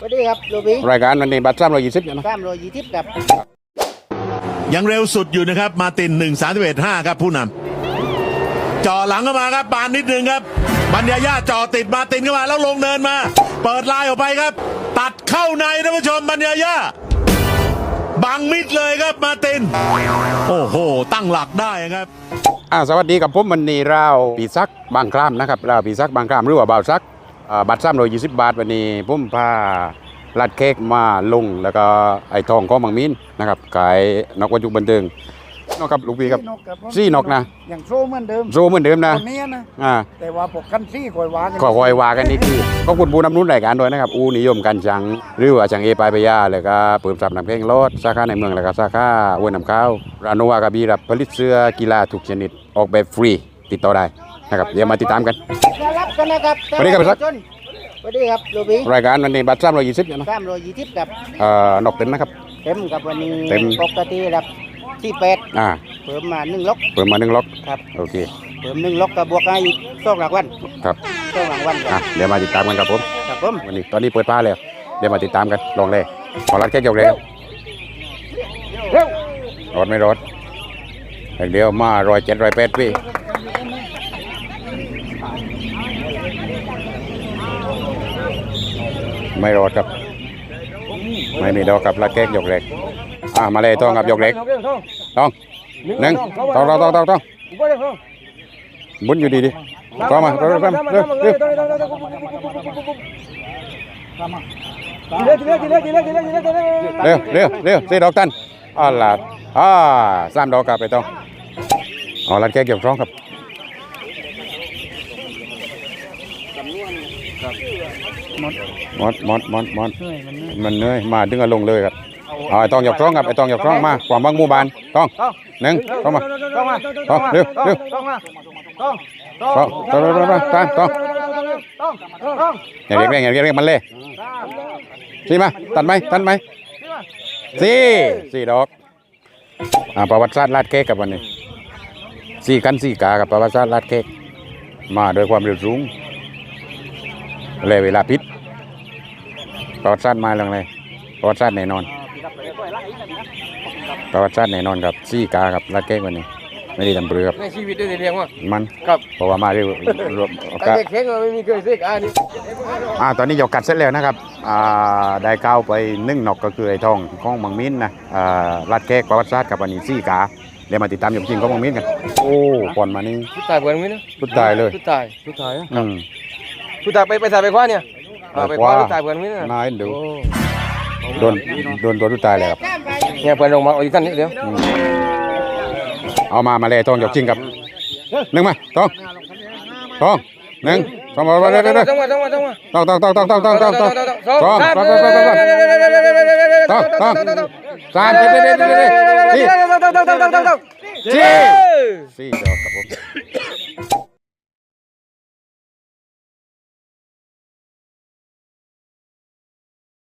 สวัสดีครับโรบิรายการวันนี้บัตรสามร้อยยี่สิบนะสามร้อยยี่สิบกับยังเร็วสุดอยู่นะครับ มาตินหนึ่งสามสิบเอ็ดห้าครับผู้นำจ่อหลังเข้ามาครับปานนิดหนึ่งครับบัญญาญาจ่อติดมาตินเข้ามาแล้วลงเนินมา เปิดลายออกไปครับ ตัดเข้าในท่านผู้ชมบัญญาญาบังมิดเลยครับมาติน โอ้โห ตั้งหลักได้ครับอ่าสวัสดีกับผมวันนี้เราวปีซักบางครามนะครับเราวปีซักบางครามหรือว่าบ่าวซักอ่า บัตรสามร้อยยี่สิบบาทวันนี้ผมพาลัดเค้กมาลงแล้วก็ไอ้ทองของบางมินนะครับขายนกวัตถุบันเทิงนกครับลูกพี่ครับซี่นกนะอย่างโซ่เหมือนเดิมโซเหมือนเดิมนะคนนี้นะอ่าแต่ว่าพวกกันซี่คอยวางกันขอคอยว่ากันนิดทีขอบคุณผู้นำนุนรายการด้วยนะครับอูนิยมกันจังหรือว่าจังเอปลายปยาแล้วก็เปิดสับนำเพลงรถสาขาในเมืองแล้วก็สาขาอวยนำข้าวรานุวากระบีรับผลิตเสื้อกีฬาทุกชนิดออกแบบฟรีติดต่อได้นะครับเดี๋ยวมาติดตามกันจะรับ กันนะครับสวัสดีครับพี่ซักสวัสดีครับโรบิรายการวันนี้บัตรสามร้อยยี่สิบนะสามร้อยยี่สิบกับเอ่อนกเต็มนะครับ เต็มกับวันนี้เต็มปกติรับที่แปดอ่าเพิ่มมาหนึ่งล็อกเปิดมาหนึ่งล็อกครับโอเคเพิ่มหนึ่งล็อกกับบวกให้อีกสองรางวัลครับสองรางวัลคอะรับเดี๋ยวมาติดตามกันครับผมครับผมวันนี้ตอนนี้เปิดผ้าแล้วเดี๋ยวมาติดตามกันลองเลยขอรัดแค่ยกเลยครับเร็วรถไม่รถอย่างเดียวมารอยเจ็ดรอยแปดพี่ ไม่รอดครับ ไม่มีดอกกับลัดแก๊กยกเล็กอะมาเลยต้องกับยกเล็กต้องหนึ่งต้องต้องต้องต้องต้องบุญอยู่ดีดิต้องมาเร็วเร็วเร็วเร็วเร็วเร็วเร็วเร็วสี่ดอกตันอ่าล่ะอ่าสามดอกครับไปต้องอ๋อรัดแก้เกี่ยวร้องครับ หมดหมดหมดหมดมันเหนื่อยมาดึงเอาลงเลยครับอ๋อไอ้ต้องหยกร้องครับไอ้ต้องหยกร้องมาความบังหมู่บ้านต้องหนึ่งเข้ามาต้องมาต้องเร็วเร็วต้องมาต้องต้องต้องต้องต้องต้องต้องต้องต้องอย่าเรียกเรียกอย่าเรียกเรียกมันเลยสี่มาตัดไหมตัดไหมสี่สี่ดอกอ่าประวัติศาสตร์ลาดเค้กกับวันนี้สี่กันสี่กากับประวัติศาสตร์ลาดเค้กมาโดยความเร็วสูง เลยเวลาพิษประวัติศาสตร์มาเรื่องอะไรประวัติศาสตร์แน่นอนประวัติศาสตร์แน่นอนกับสี่กากับลาดเค้กวันนี้ ไม่ได้ทำเปลือกในชีวิตได้เรียกว่ามันครับเพราะว่ามาเร็วรวมการเด็กเค้กเราไม่มีเคยซื้ออันนี้อ่าตอนนี้หยกกัดเสร็จแล้วนะครับอ่าได้ก้าวไปนึ่งนกก็คือไอ้ทองของบางมิ้นนะอ่าลัดแขกประวัติศาสตร์กับวันนี้ซี่กาเดี๋ยวมาติดตามหยกจริงของบางมิ้นกันโอ้ก่อนมานี่ผู้ตายเปิดมั้ยนะพุดตายเลยผู้ตายผู้ตายอืม ผู้ตายไปไปสายไปคว้าเนี่ยอ่าไปคว้าไปคว้าผู้ตายเปิดมั้ยนะนายดูโดนโดนตัวทุดตายเลยครับเนี่ยเปิดลงมาเอาอีกท่านนี้เดี๋ยวอืมเอามามาเลยทองหยกจริงครับหนึ่งมาทองทองหนึ่งสองมาเร็วเร็วเร็วต้องมาต้องมาต้องมาต้องต้องต้องต้องต้องต้องต้องต้องสองสองสามสองสองสองสองต้องต้องสามเด็ดเด็ดเด็ดเด็ดสี่สี่สี่